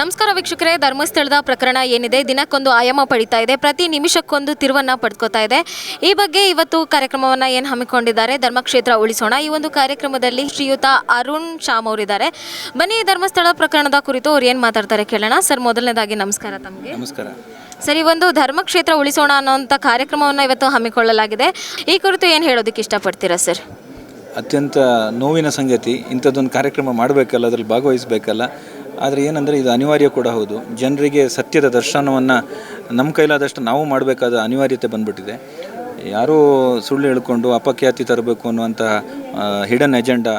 ನಮಸ್ಕಾರ ವೀಕ್ಷಕರೇ ಧರ್ಮಸ್ಥಳದ ಪ್ರಕರಣ ಏನಿದೆ? ದಿನಕ್ಕೊಂದು ಆಯಾಮ ಪಡಿತಾ ಇದೆ. ಪ್ರತಿ ನಿಮಿಷಕ್ಕೊಂದು ತಿರುವನ್ನ ಪಡ್ಕೋತಾ ಇದೆ. ಈ ಬಗ್ಗೆ ಇವತ್ತು ಕಾರ್ಯಕ್ರಮವನ್ನ ಏನು ಹಮ್ಮಿಕೊಂಡಿದ್ದಾರೆ ಧರ್ಮಕ್ಷೇತ್ರ ಉಳಿಸೋಣ. ಈ ಒಂದು ಕಾರ್ಯಕ್ರಮದಲ್ಲಿ ಶ್ರೀಯುತ ಅರುಣ್ ಶಾಮ್ ಅವರಿದ್ದಾರೆ. ಬನ್ನಿ ಧರ್ಮಸ್ಥಳ ಪ್ರಕರಣದ ಕುರಿತು ಅವ್ರು ಏನು ಮಾತಾಡ್ತಾರೆ ಕೇಳೋಣ. ಸರ್ ಮೊದಲನೇದಾಗಿ ನಮಸ್ಕಾರ ತಮಗೆ. ನಮಸ್ಕಾರ. ಸರ್ ಈ ಒಂದು ಧರ್ಮಕ್ಷೇತ್ರ ಉಳಿಸೋಣ ಅನ್ನೋಂಥ ಕಾರ್ಯಕ್ರಮವನ್ನು ಇವತ್ತು ಹಮ್ಮಿಕೊಳ್ಳಲಾಗಿದೆ. ಈ ಕುರಿತು ಏನು ಹೇಳೋದಕ್ಕೆ ಇಷ್ಟಪಡ್ತೀರಾ ಸರ್? ಅತ್ಯಂತ ನೋವಿನ ಸಂಗತಿ. ಇಂಥದ್ದೊಂದು ಕಾರ್ಯಕ್ರಮ ಮಾಡಬೇಕಲ್ಲ ಅದರಲ್ಲಿ ಭಾಗವಹಿಸಬೇಕಲ್ಲ. ಆದರೆ ಏನಂದರೆ ಇದು ಅನಿವಾರ್ಯ ಕೂಡ ಹೌದು. ಜನರಿಗೆ ಸತ್ಯದ ದರ್ಶನವನ್ನು ನಮ್ಮ ಕೈಲಾದಷ್ಟು ನಾವು ಮಾಡಬೇಕಾದ ಅನಿವಾರ್ಯತೆ ಬಂದ್ಬಿಟ್ಟಿದೆ. ಯಾರೋ ಸುಳ್ಳು ಹೇಳ್ಕೊಂಡು ಅಪಖ್ಯಾತಿ ತರಬೇಕು ಅನ್ನುವಂತಹ ಹಿಡನ್ ಎಜೆಂಡಾ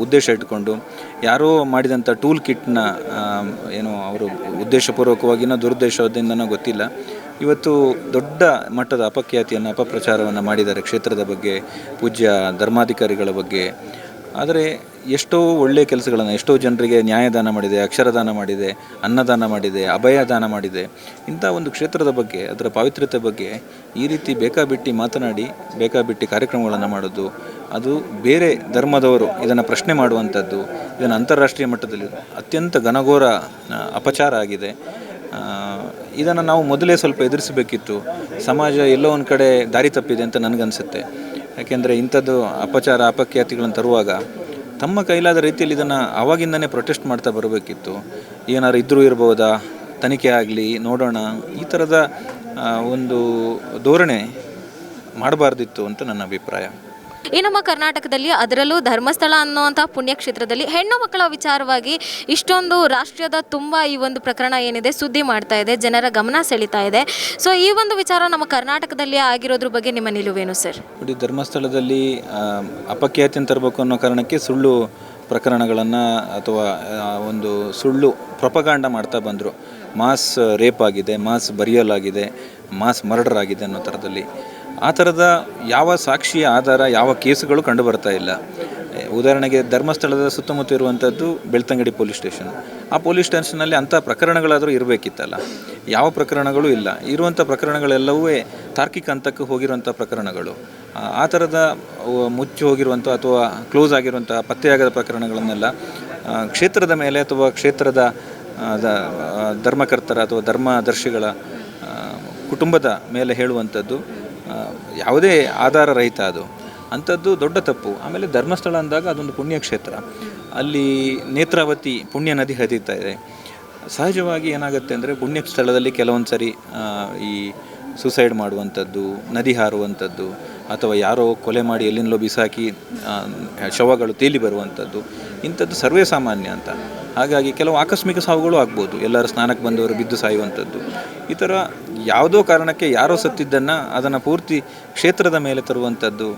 ಉದ್ದೇಶ ಇಟ್ಕೊಂಡು ಯಾರೋ ಮಾಡಿದಂಥ ಟೂಲ್ ಕಿಟ್ನ ಏನು ಅವರು ಉದ್ದೇಶಪೂರ್ವಕವಾಗಿನೋ ದುರುದ್ದೇಶದಿಂದನೋ ಗೊತ್ತಿಲ್ಲ. ಇವತ್ತು ದೊಡ್ಡ ಮಟ್ಟದ ಅಪಖ್ಯಾತಿಯನ್ನು, ಅಪಪ್ರಚಾರವನ್ನು ಮಾಡಿದ್ದಾರೆ ಕ್ಷೇತ್ರದ ಬಗ್ಗೆ, ಪೂಜ್ಯ ಧರ್ಮಾಧಿಕಾರಿಗಳ ಬಗ್ಗೆ. ಆದರೆ ಎಷ್ಟೋ ಒಳ್ಳೆಯ ಕೆಲಸಗಳನ್ನು, ಎಷ್ಟೋ ಜನರಿಗೆ ನ್ಯಾಯದಾನ ಮಾಡಿದೆ, ಅಕ್ಷರದಾನ ಮಾಡಿದೆ, ಅನ್ನದಾನ ಮಾಡಿದೆ, ಅಭಯದಾನ ಮಾಡಿದೆ, ಇಂಥ ಒಂದು ಕ್ಷೇತ್ರದ ಬಗ್ಗೆ, ಅದರ ಪಾವಿತ್ರ್ಯತೆ ಬಗ್ಗೆ ಈ ರೀತಿ ಬೇಕಾಬಿಟ್ಟಿ ಮಾತನಾಡಿ ಬೇಕಾಬಿಟ್ಟಿ ಕಾರ್ಯಕ್ರಮಗಳನ್ನು ಮಾಡೋದು, ಅದು ಬೇರೆ ಧರ್ಮದವರು ಇದನ್ನು ಪ್ರಶ್ನೆ ಮಾಡುವಂಥದ್ದು, ಇದನ್ನು ಅಂತಾರಾಷ್ಟ್ರೀಯ ಮಟ್ಟದಲ್ಲಿ ಅತ್ಯಂತ ಘನಘೋರ ಅಪಚಾರ ಆಗಿದೆ. ಇದನ್ನು ನಾವು ಮೊದಲೇ ಸ್ವಲ್ಪ ಎದುರಿಸಬೇಕಿತ್ತು. ಸಮಾಜ ಎಲ್ಲೋ ಒಂದು ಕಡೆ ದಾರಿ ತಪ್ಪಿದೆ ಅಂತ ನನಗನ್ಸುತ್ತೆ. ಯಾಕೆಂದರೆ ಇಂಥದ್ದು ಅಪಚಾರ, ಅಪಖ್ಯಾತಿಗಳನ್ನು ತರುವಾಗ ತಮ್ಮ ಕೈಲಾದ ರೀತಿಯಲ್ಲಿ ಇದನ್ನು ಆವಾಗಿಂದನೇ ಪ್ರೊಟೆಸ್ಟ್ ಮಾಡ್ತಾ ಬರಬೇಕಿತ್ತು. ಏನಾರು ಇದ್ದರೂ ಇರ್ಬೋದಾ? ತನಿಖೆ ಆಗಲಿ, ನೋಡೋಣ, ಈ ಥರದ ಒಂದು ಧೋರಣೆ ಮಾಡಬಾರ್ದಿತ್ತು ಅಂತ ನನ್ನ ಅಭಿಪ್ರಾಯ. ಈ ನಮ್ಮ ಕರ್ನಾಟಕದಲ್ಲಿ ಅದರಲ್ಲೂ ಧರ್ಮಸ್ಥಳ ಅನ್ನುವಂಥ ಪುಣ್ಯಕ್ಷೇತ್ರದಲ್ಲಿ ಹೆಣ್ಣು ಮಕ್ಕಳ ವಿಚಾರವಾಗಿ ಇಷ್ಟೊಂದು ರಾಷ್ಟ್ರದ ತುಂಬ ಈ ಒಂದು ಪ್ರಕರಣ ಏನಿದೆ ಸುದ್ದಿ ಮಾಡ್ತಾ ಇದೆ, ಜನರ ಗಮನ ಸೆಳೀತಾ ಇದೆ. ಸೊ ಈ ಒಂದು ವಿಚಾರ ನಮ್ಮ ಕರ್ನಾಟಕದಲ್ಲಿ ಆಗಿರೋದ್ರ ಬಗ್ಗೆ ನಿಮ್ಮ ನಿಲುವೇನು ಸರ್ ನೋಡಿ, ಧರ್ಮಸ್ಥಳದಲ್ಲಿ ಅಪಖ್ಯಾತಿಯನ್ನು ತರಬೇಕು ಅನ್ನೋ ಕಾರಣಕ್ಕೆ ಸುಳ್ಳು ಪ್ರಕರಣಗಳನ್ನು ಅಥವಾ ಒಂದು ಸುಳ್ಳು ಪ್ರಪಗಾಂಡ ಮಾಡ್ತಾ ಬಂದರು. ಮಾಸ್ ರೇಪ್ ಆಗಿದೆ, ಮಾಸ್ ಬರಿಯಲಾಗಿದೆ, ಮಾಸ್ ಮರ್ಡರ್ ಆಗಿದೆ ಅನ್ನೋ ಥರದಲ್ಲಿ ಆ ಥರದ ಯಾವ ಸಾಕ್ಷಿಯ ಆಧಾರ ಯಾವ ಕೇಸುಗಳು ಕಂಡು ಬರ್ತಾ ಇಲ್ಲ ಉದಾಹರಣೆಗೆ ಧರ್ಮಸ್ಥಳದ ಸುತ್ತಮುತ್ತ ಇರುವಂಥದ್ದು ಬೆಳ್ತಂಗಡಿ ಪೊಲೀಸ್ ಸ್ಟೇಷನ್. ಆ ಪೊಲೀಸ್ ಸ್ಟೇಷನ್ನಲ್ಲಿ ಅಂಥ ಪ್ರಕರಣಗಳಾದರೂ ಇರಬೇಕಿತ್ತಲ್ಲ. ಯಾವ ಪ್ರಕರಣಗಳು ಇಲ್ಲ. ಇರುವಂಥ ಪ್ರಕರಣಗಳೆಲ್ಲವೂ ತಾರ್ಕಿಕ ಹಂತಕ್ಕೆ ಹೋಗಿರುವಂಥ ಪ್ರಕರಣಗಳು. ಆ, ಥರದ ಮುಚ್ಚಿ ಹೋಗಿರುವಂಥ ಅಥವಾ ಕ್ಲೋಸ್ ಆಗಿರುವಂಥ ಪತ್ತೆಯಾಗದ ಪ್ರಕರಣಗಳನ್ನೆಲ್ಲ ಕ್ಷೇತ್ರದ ಮೇಲೆ ಅಥವಾ ಕ್ಷೇತ್ರದ ಧರ್ಮಕರ್ತರ ಅಥವಾ ಧರ್ಮದರ್ಶಿಗಳ ಕುಟುಂಬದ ಮೇಲೆ ಹೇಳುವಂಥದ್ದು. ಯಾವುದೇ ಆಧಾರ ರಹಿತ ಅದು. ಅಂಥದ್ದು ದೊಡ್ಡ ತಪ್ಪು. ಆಮೇಲೆ ಧರ್ಮಸ್ಥಳ ಅಂದಾಗ ಅದೊಂದು ಪುಣ್ಯಕ್ಷೇತ್ರ. ಅಲ್ಲಿ ನೇತ್ರಾವತಿ ಪುಣ್ಯ ನದಿ ಹರಿತಾ ಇದೆ. ಸಹಜವಾಗಿ ಏನಾಗುತ್ತೆ ಅಂದರೆ ಪುಣ್ಯಸ್ಥಳದಲ್ಲಿ ಕೆಲವೊಂದು ಸರಿ ಈ ಸುಸೈಡ್ ಮಾಡುವಂಥದ್ದು, ನದಿ ಹಾರುವಂಥದ್ದು ಅಥವಾ ಯಾರೋ ಕೊಲೆ ಮಾಡಿ ಎಲ್ಲಿಂದಲೋ ಬಿಸಾಕಿ ಶವಗಳು ತೇಲಿ ಬರುವಂಥದ್ದು, ಇಂಥದ್ದು ಸರ್ವೇ ಸಾಮಾನ್ಯ ಅಂತ. ಹಾಗಾಗಿ ಕೆಲವು ಆಕಸ್ಮಿಕ ಸಾವುಗಳು ಆಗ್ಬೋದು. ಎಲ್ಲರ ಸ್ನಾನಕ್ಕೆ ಬಂದವರು ಬಿದ್ದು ಸಾಯುವಂಥದ್ದು. ಈ ಥರ ಯಾವುದೋ ಕಾರಣಕ್ಕೆ ಯಾರೋ ಸತ್ತಿದ್ದನ್ನು ಅದನ್ನು ಪೂರ್ತಿ ಕ್ಷೇತ್ರದ ಮೇಲೆ ತರುವಂಥದ್ದು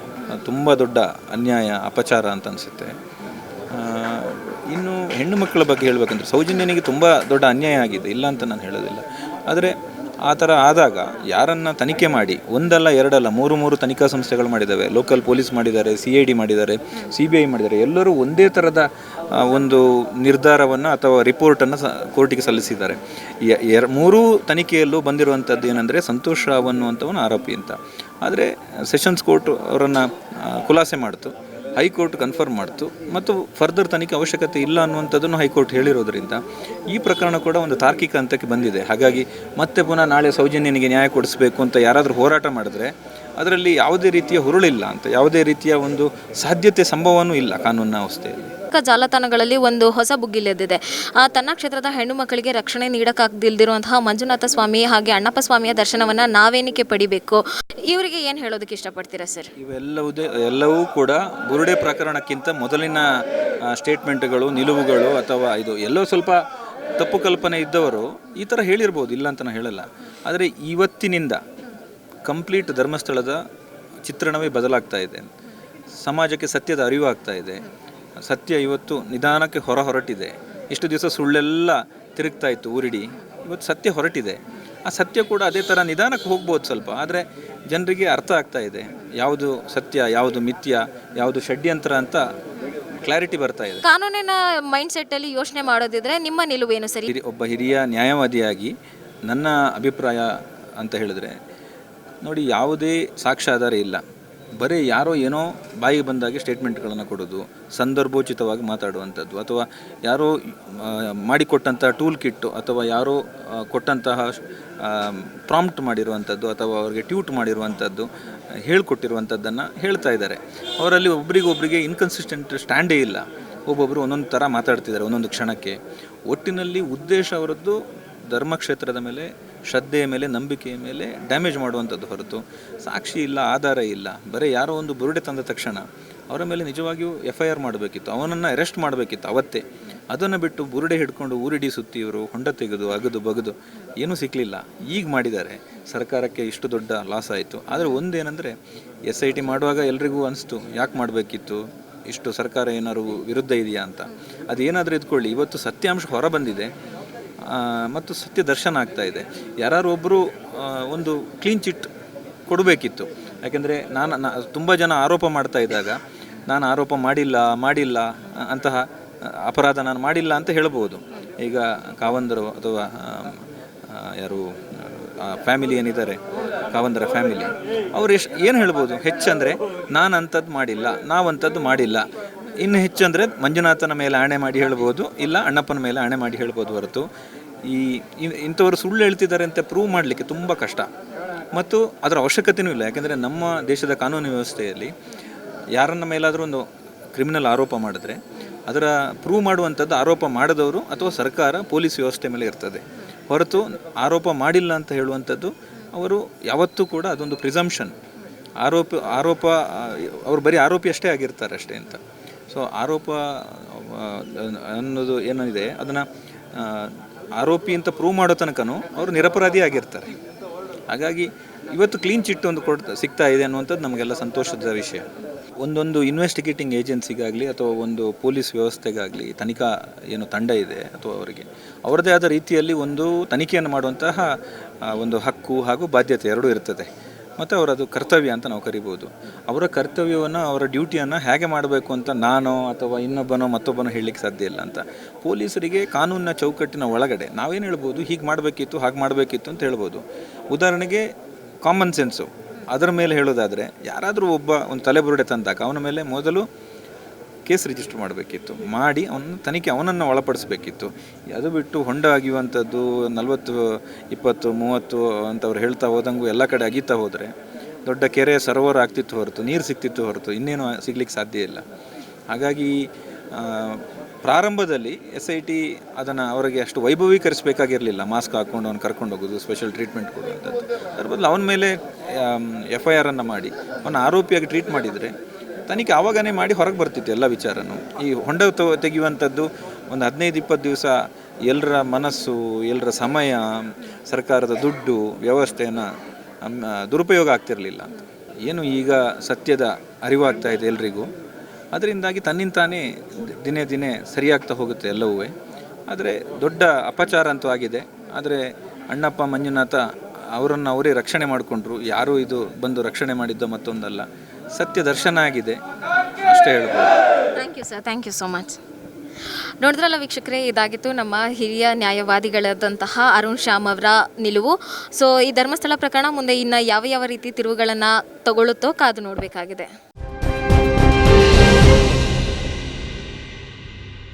ತುಂಬ ದೊಡ್ಡ ಅನ್ಯಾಯ, ಅಪಚಾರ ಅಂತ ಅನಿಸುತ್ತೆ. ಇನ್ನು ಹೆಣ್ಣು ಮಕ್ಕಳ ಬಗ್ಗೆ ಹೇಳಬೇಕಂದ್ರೆ ಸೌಜನ್ಯನಿಗೆ ತುಂಬ ದೊಡ್ಡ ಅನ್ಯಾಯ ಆಗಿದೆ. ಇಲ್ಲ ಅಂತ ನಾನು ಹೇಳೋದಿಲ್ಲ. ಆದರೆ ಆ ಥರ ಆದಾಗ ಯಾರನ್ನು ತನಿಖೆ ಮಾಡಿ, ಒಂದಲ್ಲ, ಎರಡಲ್ಲ, ಮೂರು ಮೂರು ತನಿಖಾ ಸಂಸ್ಥೆಗಳು ಮಾಡಿದ್ದಾವೆ ಲೋಕಲ್ ಪೊಲೀಸ್ ಮಾಡಿದ್ದಾರೆ ಸಿ ಐ ಡಿ ಮಾಡಿದ್ದಾರೆ ಸಿ ಬಿ ಐ ಮಾಡಿದ್ದಾರೆ. ಎಲ್ಲರೂ ಒಂದೇ ಥರದ ಒಂದು ನಿರ್ಧಾರವನ್ನು ಅಥವಾ ರಿಪೋರ್ಟನ್ನು ಸ ಕೋರ್ಟಿಗೆ ಸಲ್ಲಿಸಿದ್ದಾರೆ. ಎರ, ಮೂರೂ ತನಿಖೆಯಲ್ಲೂ ಬಂದಿರುವಂಥದ್ದು ಏನಂದರೆ ಸಂತೋಷ್ ಅನ್ನುವಂಥವನು ಆರೋಪಿ ಅಂತ. ಆದರೆ ಸೆಷನ್ಸ್ ಕೋರ್ಟ್ ಅವರನ್ನು ಖುಲಾಸೆ ಮಾಡ್ತು. ಹೈಕೋರ್ಟ್ ಕನ್ಫರ್ಮ್ ಮಾಡ್ತು. ಮತ್ತು ಫರ್ದರ್ ತನಿಖೆ ಅವಶ್ಯಕತೆ ಇಲ್ಲ ಅನ್ನುವಂಥದ್ದನ್ನು ಹೈಕೋರ್ಟ್ ಹೇಳಿರೋದ್ರಿಂದ ಈ ಪ್ರಕರಣ ಕೂಡ ಒಂದು ತಾರ್ಕಿಕ ಹಂತಕ್ಕೆ ಬಂದಿದೆ. ಹಾಗಾಗಿ ಮತ್ತೆ ಪುನಃ ನಾಳೆ ಸೌಜನ್ಯನಿಗೆ ನ್ಯಾಯ ಕೊಡಿಸಬೇಕು ಅಂತ ಯಾರಾದರೂ ಹೋರಾಟ ಮಾಡಿದ್ರೆ ಅದರಲ್ಲಿ ಯಾವುದೇ ರೀತಿಯ ಹುರುಳಿಲ್ಲ ಅಂತ, ಯಾವುದೇ ರೀತಿಯ ಒಂದು ಸಾಧ್ಯತೆ ಸಂಭವನೂ ಇಲ್ಲ ಕಾನೂನಿನ ಅವಸ್ಥೆಯಲ್ಲಿ. ಸಾಮಾಜಿಕ ಜಾಲತಾಣಗಳಲ್ಲಿ ಒಂದು ಹೊಸ ಬುಗ್ಗಿಲೆದ್ದಿದೆ. ಆ, ತನ್ನ ಕ್ಷೇತ್ರದ ಹೆಣ್ಣು ಮಕ್ಕಳಿಗೆ ರಕ್ಷಣೆ ನೀಡಕ್ಕಾಗದಿಲ್ದಿರುವಂತಹ ಮಂಜುನಾಥ ಸ್ವಾಮಿ ಹಾಗೆ ಅಣ್ಣಪ್ಪ ಸ್ವಾಮಿಯ ದರ್ಶನವನ್ನ ನಾವೇನಕ್ಕೆ ಪಡಿಬೇಕು? ಇವರಿಗೆ ಏನು ಹೇಳೋದಕ್ಕೆ ಇಷ್ಟಪಡ್ತೀರಾ ಸರ್? ಇವೆಲ್ಲವುದೇ, ಎಲ್ಲವೂ ಕೂಡ ಬುರುಡೆ ಪ್ರಕರಣಕ್ಕಿಂತ ಮೊದಲಿನ ಸ್ಟೇಟ್ಮೆಂಟ್ಗಳು, ನಿಲುವುಗಳು ಅಥವಾ ಇದು ಎಲ್ಲೋ ಸ್ವಲ್ಪ ತಪ್ಪು ಕಲ್ಪನೆ ಇದ್ದವರು ಈ ಥರ ಹೇಳಿರ್ಬೋದು, ಇಲ್ಲ ಅಂತ ನಾನು ಹೇಳಲ್ಲ. ಆದರೆ ಇವತ್ತಿನಿಂದ ಕಂಪ್ಲೀಟ್ ಧರ್ಮಸ್ಥಳದ ಚಿತ್ರಣವೇ ಬದಲಾಗ್ತಾ ಇದೆ. ಸಮಾಜಕ್ಕೆ ಸತ್ಯದ ಅರಿವು ಆಗ್ತಾ ಇದೆ. ಸತ್ಯ ಇವತ್ತು ನಿಧಾನಕ್ಕೆ ಹೊರ ಹೊರಟಿದೆ. ಇಷ್ಟು ದಿವಸ ಸುಳ್ಳೆಲ್ಲ ತಿರುಗ್ತಾ ಇತ್ತು ಊರಿಡಿ. ಇವತ್ತು ಸತ್ಯ ಹೊರಟಿದೆ. ಆ ಸತ್ಯ ಕೂಡ ಅದೇ ಥರ ನಿಧಾನಕ್ಕೆ ಹೋಗ್ಬೋದು ಸ್ವಲ್ಪ. ಆದರೆ ಜನರಿಗೆ ಅರ್ಥ ಆಗ್ತಾ ಇದೆ. ಯಾವುದು ಸತ್ಯ ಯಾವುದು ಮಿಥ್ಯ ಯಾವುದು ಷಡ್ಯಂತ್ರ ಅಂತ ಕ್ಲಾರಿಟಿ ಬರ್ತಾ ಇದೆ. ಕಾನೂನಿನ ಮೈಂಡ್ ಸೆಟ್ ಅಲ್ಲಿ ಯೋಚನೆ ಮಾಡೋದಿದ್ರೆ ನಿಮ್ಮ ನಿಲುವೇನು ಸರಿ? ಹಿರಿ ಒಬ್ಬ ಹಿರಿಯ ನ್ಯಾಯವಾದಿಯಾಗಿ ನನ್ನ ಅಭಿಪ್ರಾಯ ಅಂತ ಹೇಳಿದ್ರೆ ನೋಡಿ ಯಾವುದೇ ಸಾಕ್ಷ್ಯಾಧಾರ ಇಲ್ಲ. ಬರೀ ಯಾರೋ ಏನೋ ಬಾಯಿಗೆ ಬಂದಾಗೆ ಸ್ಟೇಟ್ಮೆಂಟ್ಗಳನ್ನು ಕೊಡೋದು, ಸಂದರ್ಭೋಚಿತವಾಗಿ ಮಾತಾಡುವಂಥದ್ದು, ಅಥವಾ ಯಾರೋ ಮಾಡಿಕೊಟ್ಟಂತಹ ಟೂಲ್ ಕಿಟ್ಟು, ಅಥವಾ ಯಾರೋ ಕೊಟ್ಟಂತಹ ಪ್ರಾಂಪ್ಟ್ ಮಾಡಿರುವಂಥದ್ದು, ಅಥವಾ ಅವರಿಗೆ ಟ್ಯೂಟ್ ಮಾಡಿರುವಂಥದ್ದು, ಹೇಳ್ಕೊಟ್ಟಿರುವಂಥದ್ದನ್ನು ಹೇಳ್ತಾ ಇದ್ದಾರೆ. ಅವರಲ್ಲಿ ಒಬ್ರಿಗೊಬ್ರಿಗೆ ಇನ್ಕನ್ಸಿಸ್ಟೆಂಟ್ ಸ್ಟ್ಯಾಂಡೇ ಇಲ್ಲ. ಒಬ್ಬೊಬ್ಬರು ಒಂದೊಂದು ಥರ ಮಾತಾಡ್ತಿದ್ದಾರೆ ಒಂದೊಂದು ಕ್ಷಣಕ್ಕೆ. ಒಟ್ಟಿನಲ್ಲಿ ಉದ್ದೇಶ ಅವರದ್ದು ಧರ್ಮಕ್ಷೇತ್ರದ ಮೇಲೆ ಶ್ರದ್ಧೆಯ ಮೇಲೆ ನಂಬಿಕೆಯ ಮೇಲೆ ಡ್ಯಾಮೇಜ್ ಮಾಡುವಂಥದ್ದು ಹೊರತು ಸಾಕ್ಷಿ ಇಲ್ಲ ಆಧಾರ ಇಲ್ಲ. ಬರೀ ಯಾರೋ ಒಂದು ಬುರುಡೆ ತಂದ ತಕ್ಷಣ ಅವರ ಮೇಲೆ ನಿಜವಾಗಿಯೂ ಎಫ್ ಐ ಆರ್ ಮಾಡಬೇಕಿತ್ತು. ಅವನನ್ನು ಅರೆಸ್ಟ್ ಮಾಡಬೇಕಿತ್ತು ಅವತ್ತೇ. ಅದನ್ನು ಬಿಟ್ಟು ಬುರುಡೆ ಹಿಡ್ಕೊಂಡು ಊರಿಡಿ ಸುತ್ತಿ ಇವರು ಹೊಂಡ ತೆಗೆದು ಅಗದು ಬಗದು ಏನೂ ಸಿಕ್ಕಲಿಲ್ಲ ಈಗ ಮಾಡಿದ್ದಾರೆ. ಸರ್ಕಾರಕ್ಕೆ ಇಷ್ಟು ದೊಡ್ಡ ಲಾಸ್ ಆಯಿತು. ಆದರೆ ಒಂದೇನೆಂದರೆ ಎಸ್ ಐ ಟಿ ಮಾಡುವಾಗ ಎಲ್ರಿಗೂ ಅನಿಸ್ತು ಯಾಕೆ ಮಾಡಬೇಕಿತ್ತು? ಇಷ್ಟು ಸರ್ಕಾರ ಏನಾದ್ರು ವಿರುದ್ಧ ಇದೆಯಾ ಅಂತ. ಅದೇನಾದರೂ ಇದ್ಕೊಳ್ಳಿ. ಇವತ್ತು ಸತ್ಯಾಂಶ ಹೊರ ಬಂದಿದೆ. ಆ, ಮತ್ತು ಸತ್ಯ ದರ್ಶನ ಆಗ್ತಾ ಇದೆ. ಯಾರು ಒಬ್ಬರು ಒಂದು ಕ್ಲೀನ್ ಚಿಟ್ ಕೊಡಬೇಕಿತ್ತು. ಯಾಕೆಂದರೆ ನಾನು ತುಂಬ ಜನ ಆರೋಪ ಮಾಡ್ತಾ ಇದ್ದಾಗ, ನಾನು ಆರೋಪ ಮಾಡಿಲ್ಲ ಮಾಡಿಲ್ಲ ಅಂತಹ ಅಪರಾಧ ನಾನು ಮಾಡಿಲ್ಲ ಅಂತ ಹೇಳ್ಬೋದು. ಈಗ ಕಾವಂದರು ಅಥವಾ ಯಾರು ಫ್ಯಾಮಿಲಿ ಏನಿದ್ದಾರೆ, ಕಾವಂದರ ಫ್ಯಾಮಿಲಿ ಅವ್ರು ಎಷ್ಟು, ಏನು ಹೇಳ್ಬೋದು? ಹೆಚ್ಚಂದರೆ ನಾನು ಅಂಥದ್ದು ಮಾಡಿಲ್ಲ ನಾವಂಥದ್ದು ಮಾಡಿಲ್ಲ. ಇನ್ನು ಹೆಚ್ಚಂದರೆ ಮಂಜುನಾಥನ ಮೇಲೆ ಆಣೆ ಮಾಡಿ ಹೇಳ್ಬೋದು, ಇಲ್ಲ ಅಣ್ಣಪ್ಪನ ಮೇಲೆ ಆಣೆ ಮಾಡಿ ಹೇಳ್ಬೋದು ಹೊರತು. ಈ ಇಂಥವರು ಸುಳ್ಳು ಹೇಳ್ತಿದ್ದಾರೆ ಅಂತ ಪ್ರೂವ್ ಮಾಡಲಿಕ್ಕೆ ತುಂಬ ಕಷ್ಟ. ಮತ್ತು ಅದರ ಅವಶ್ಯಕತೆಯೂ ಇಲ್ಲ, ಯಾಕೆಂದರೆ ನಮ್ಮ ದೇಶದ ಕಾನೂನು ವ್ಯವಸ್ಥೆಯಲ್ಲಿ ಯಾರನ್ನ ಮೇಲಾದರೂ ಒಂದು ಕ್ರಿಮಿನಲ್ ಆರೋಪ ಮಾಡಿದ್ರೆ, ಅದರ ಪ್ರೂವ್ ಮಾಡುವಂಥದ್ದು ಆರೋಪ ಮಾಡದವರು ಅಥವಾ ಸರ್ಕಾರ, ಪೊಲೀಸ್ ವ್ಯವಸ್ಥೆ ಮೇಲೆ ಇರ್ತದೆ. ಹೊರತು ಆರೋಪ ಮಾಡಿಲ್ಲ ಅಂತ ಹೇಳುವಂಥದ್ದು ಅವರು ಯಾವತ್ತೂ ಕೂಡ ಅದೊಂದು ಪ್ರಿಸಂಪ್ಷನ್ ಆರೋಪ ಆರೋಪ ಅವರು ಬರೀ ಆರೋಪಿ ಅಷ್ಟೇ ಆಗಿರ್ತಾರೆ ಅಷ್ಟೇ ಅಂತ. ಸೊ ಆರೋಪ ಅನ್ನೋದು ಏನಿದೆ ಅದನ್ನು ಆರೋಪಿ ಅಂತ ಪ್ರೂವ್ ಮಾಡೋ ತನಕನೂ ಅವರು ನಿರಪರಾಧಿ ಆಗಿರ್ತಾರೆ. ಹಾಗಾಗಿ ಇವತ್ತು ಕ್ಲೀನ್ ಚಿಟ್ ಒಂದು ಕೊಡ್, ಸಿಗ್ತಾ ಇದೆ ಅನ್ನುವಂಥದ್ದು ನಮಗೆಲ್ಲ ಸಂತೋಷದ ವಿಷಯ. ಒಂದೊಂದು ಇನ್ವೆಸ್ಟಿಗೇಟಿಂಗ್ ಏಜೆನ್ಸಿಗಾಗಲಿ ಅಥವಾ ಒಂದು ಪೊಲೀಸ್ ವ್ಯವಸ್ಥೆಗಾಗಲಿ ತನಿಖಾ ಏನು ತಂಡ ಇದೆ, ಅಥವಾ ಅವರಿಗೆ ಅವರದೇ ಆದ ರೀತಿಯಲ್ಲಿ ಒಂದು ತನಿಖೆಯನ್ನು ಮಾಡುವಂತಹ ಒಂದು ಹಕ್ಕು ಹಾಗೂ ಬಾಧ್ಯತೆ ಎರಡೂ ಇರ್ತದೆ. ಮತ್ತು ಅವರದು ಕರ್ತವ್ಯ ಅಂತ ನಾವು ಕರಿಬೋದು. ಅವರ ಕರ್ತವ್ಯವನ್ನು, ಅವರ ಡ್ಯೂಟಿಯನ್ನು ಹೇಗೆ ಮಾಡಬೇಕು ಅಂತ ನಾನೋ ಅಥವಾ ಇನ್ನೊಬ್ಬನೋ ಮತ್ತೊಬ್ಬನೋ ಹೇಳಲಿಕ್ಕೆ ಸಾಧ್ಯ ಇಲ್ಲ ಅಂತ. ಪೊಲೀಸರಿಗೆ ಕಾನೂನಿನ ಚೌಕಟ್ಟಿನ ಒಳಗಡೆ ನಾವೇನು ಹೇಳ್ಬೋದು? ಹೀಗೆ ಮಾಡಬೇಕಿತ್ತು, ಹಾಗೆ ಮಾಡಬೇಕಿತ್ತು ಅಂತ ಹೇಳ್ಬೋದು. ಉದಾಹರಣೆಗೆ ಕಾಮನ್ ಸೆನ್ಸು ಅದರ ಮೇಲೆ ಹೇಳೋದಾದರೆ, ಯಾರಾದರೂ ಒಬ್ಬ ಒಂದು ತಲೆಬುರುಡೆ ತಂದಾಗ, ಅವನ ಮೇಲೆ ಮೊದಲು ಕೇಸ್ ರಿಜಿಸ್ಟರ್ ಮಾಡಬೇಕಿತ್ತು. ಮಾಡಿ ಅವನ ತನಿಖೆ ಅವನನ್ನು ಒಳಪಡಿಸಬೇಕಿತ್ತು. ಅದು ಬಿಟ್ಟು ಹೊಂಡ ಆಗಿವಂಥದ್ದು ನಲವತ್ತು, ಇಪ್ಪತ್ತು, ಮೂವತ್ತು ಅಂತವ್ರು ಹೇಳ್ತಾ ಹೋದಂಗೂ ಎಲ್ಲ ಕಡೆ ಅಗೀತಾ ಹೋದರೆ ದೊಡ್ಡ ಕೆರೆ ಸರೋವರ ಆಗ್ತಿತ್ತು ಹೊರತು, ನೀರು ಸಿಗ್ತಿತ್ತು ಹೊರತು, ಇನ್ನೇನು ಸಿಗ್ಲಿಕ್ಕೆ ಸಾಧ್ಯ ಇಲ್ಲ. ಹಾಗಾಗಿ ಪ್ರಾರಂಭದಲ್ಲಿ ಎಸ್ ಐ ಟಿ ಅದನ್ನು ಅವರಿಗೆ ಅಷ್ಟು ವೈಭವೀಕರಿಸಬೇಕಾಗಿರಲಿಲ್ಲ. ಮಾಸ್ಕ್ ಹಾಕ್ಕೊಂಡು ಅವ್ನು ಕರ್ಕೊಂಡು ಹೋಗೋದು ಸ್ಪೆಷಲ್ ಟ್ರೀಟ್ಮೆಂಟ್ ಕೊಡುವಂಥದ್ದು. ಅದ್ರ ಬದಲು ಅವನ ಮೇಲೆ ಎಫ್ ಐ ಆರನ್ನು ಮಾಡಿ, ಅವನ ಆರೋಪಿಯಾಗಿ ಟ್ರೀಟ್ ಮಾಡಿದರೆ ತನಿಖೆ ಆವಾಗನೇ ಮಾಡಿ ಹೊರಗೆ ಬರ್ತಿತ್ತು ಎಲ್ಲ ವಿಚಾರನೂ. ಈ ಹೊಂಡ ತೆಗೆಯುವಂಥದ್ದು ಒಂದು ಹದಿನೈದು, ಇಪ್ಪತ್ತು ದಿವಸ ಎಲ್ಲರ ಮನಸ್ಸು, ಎಲ್ಲರ ಸಮಯ, ಸರ್ಕಾರದ ದುಡ್ಡು, ವ್ಯವಸ್ಥೆಯನ್ನು ದುರುಪಯೋಗ ಆಗ್ತಿರಲಿಲ್ಲ ಅಂತ. ಏನು ಈಗ ಸತ್ಯದ ಅರಿವಾಗ್ತಾ ಇದೆ ಎಲ್ರಿಗೂ. ಅದರಿಂದಾಗಿ ತನ್ನಿಂತಾನೇ ದಿನೇ ದಿನೇ ಸರಿಯಾಗ್ತಾ ಹೋಗುತ್ತೆ ಎಲ್ಲವೂ ಆದರೆ ದೊಡ್ಡ ಅಪಚಾರ ಅಂತೂ ಆಗಿದೆ. ಆದರೆ ಅಣ್ಣಪ್ಪ, ಮಂಜುನಾಥ ಅವರನ್ನು ಅವರೇ ರಕ್ಷಣೆ ಮಾಡಿಕೊಂಡ್ರು. ಯಾರೂ ಇದು ಬಂದು ರಕ್ಷಣೆ ಮಾಡಿದ್ದೋ ಮತ್ತೊಂದಲ್ಲ. ಸತ್ಯ ದರ್ಶನ ಆಗಿದೆ. ಅಷ್ಟೇ ಹೇಳ್ಬೋದು. Thank you sir thank you so much ನೋಡಿದ್ರಲ್ಲ ವೀಕ್ಷಕರೇ, ಇದಾಗಿತ್ತು ನಮ್ಮ ಹಿರಿಯ ನ್ಯಾಯವಾದಿಗಳಾದಂತಹ ಅರುಣ್ ಶ್ಯಾಮ್ ಅವರ ನಿಲುವು. ಸೊ ಈ ಧರ್ಮಸ್ಥಳ ಪ್ರಕರಣ ಮುಂದೆ ಇನ್ನು ಯಾವ ಯಾವ ರೀತಿ ತಿರುವುಗಳನ್ನು ತಗೊಳ್ಳುತ್ತೋ ಕಾದು ನೋಡಬೇಕಾಗಿದೆ.